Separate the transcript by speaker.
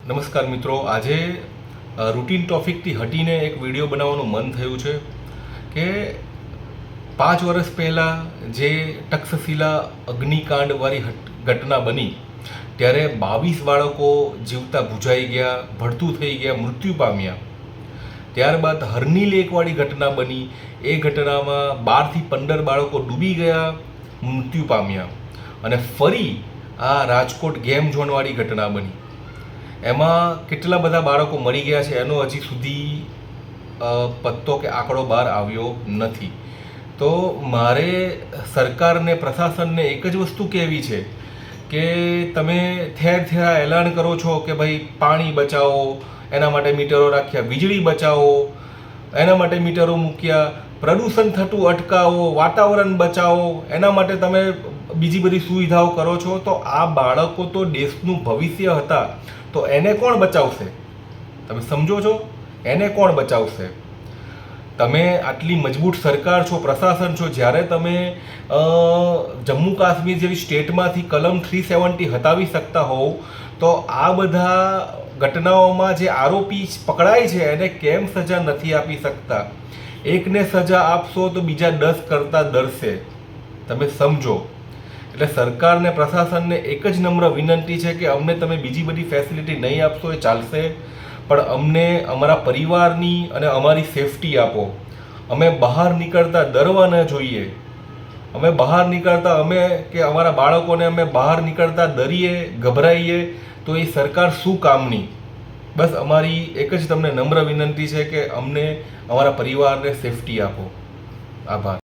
Speaker 1: નમસ્કાર મિત્રો. આજે રૂટીન ટોપિકથી હટીને એક વીડિયો બનાવવાનું મન થયું છે કે પાંચ વર્ષ પહેલાં જે તક્ષશિલા અગ્નિકાંડવાળી ઘટના બની, ત્યારે બાવીસ બાળકો જીવતા ભૂજાઈ ગયા, ભડતું થઈ ગયા, મૃત્યુ પામ્યા. ત્યારબાદ હરની લેકવાળી ઘટના બની. એ ઘટનામાં બારથી પંદર બાળકો ડૂબી ગયા, મૃત્યુ પામ્યા. અને ફરી આ રાજકોટ ગેમ ઝોનવાળી ઘટના બની. એમાં કેટલા બધા બાળકો મરી ગયા છે એનો હજી સુધી પત્તો કે આંકડો બહાર આવ્યો નથી. તો મારે સરકારને, પ્રશાસનને એક જ વસ્તુ કહેવી છે કે તમે ઠેર ઠેર એલાન કરો છો કે ભાઈ પાણી બચાવો, એના માટે મીટરો રાખ્યા, વીજળી બચાવો, એના માટે મીટરો મૂક્યા, પ્રદૂષણ થતું અટકાવો, વાતાવરણ બચાવો, એના માટે તમે બીજી બધી સુવિધાઓ કરો છો, તો આ બાળકો તો દેશનું ભવિષ્ય હતા. તો એને કોણ બચાવશે? તમે સમજો છો? એને કોણ બચાવશે? તમે આટલી મજબૂત સરકાર છો, પ્રશાસન છો, જ્યારે તમે જમ્મુ કાશ્મીર જેવી સ્ટેટમાંથી કલમ થ્રી સેવન્ટી હટાવી શકતા હોવ, તો આ બધા ઘટનાઓમાં જે આરોપી પકડાય છે, એને કેમ સજા નથી આપી શકતા? એકને સજા આપશો તો બીજા દસ કરતાં ડરશે. તમે સમજો. એટલે સરકારને, પ્રશાસનને એક જ નમ્ર વિનંતી છે કે અમને તમે બીજી બધી ફેસિલિટી નહીં આપશો, એ ચાલશે. પણ અમને અમારા પરિવારની અને અમારી સેફટી આપો. અમે બહાર નીકળતા ડરવા ન જોઈએ. અમે બહાર નીકળતા અમે કે અમારા બાળકોને અમે બહાર નીકળતા ડરીએ, ગભરાઈએ, તો એ સરકાર શું કામની? બસ અમારી એક જ તમને નમ્ર વિનંતી છે કે અમને, અમારા પરિવારને સેફટી આપો. આભાર.